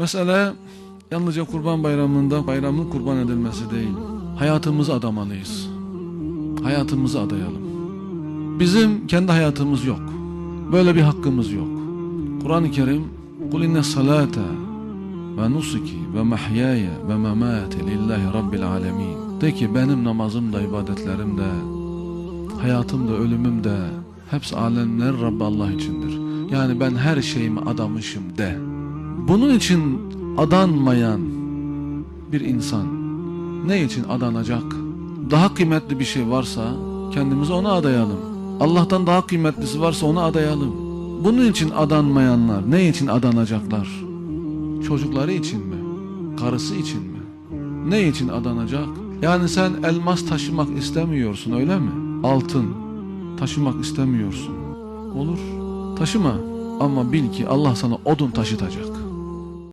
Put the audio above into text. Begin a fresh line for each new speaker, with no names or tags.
Mesele yalnızca kurban bayramında bayramın kurban edilmesi değil. Hayatımızı adamalıyız. Hayatımızı adayalım. Bizim kendi hayatımız yok. Böyle bir hakkımız yok. Kur'an-ı Kerim Kul inne salate ve nusuki ve mahyaya ve memati lillahi rabbil alemin. De ki benim namazım da ibadetlerim de hayatım da ölümüm de hepsi alemler Rabbi Allah içindir. Yani ben her şeyimi adamışım de. Bunun için adanmayan bir insan ne için adanacak? Daha kıymetli bir şey varsa kendimizi ona adayalım. Allah'tan daha kıymetlisi varsa ona adayalım. Bunun için adanmayanlar ne için adanacaklar? Çocukları için mi? Karısı için mi? Ne için adanacak? Yani sen elmas taşımak istemiyorsun öyle mi? Altın taşımak istemiyorsun. Olur taşıma ama bil ki Allah sana odun taşıtacak.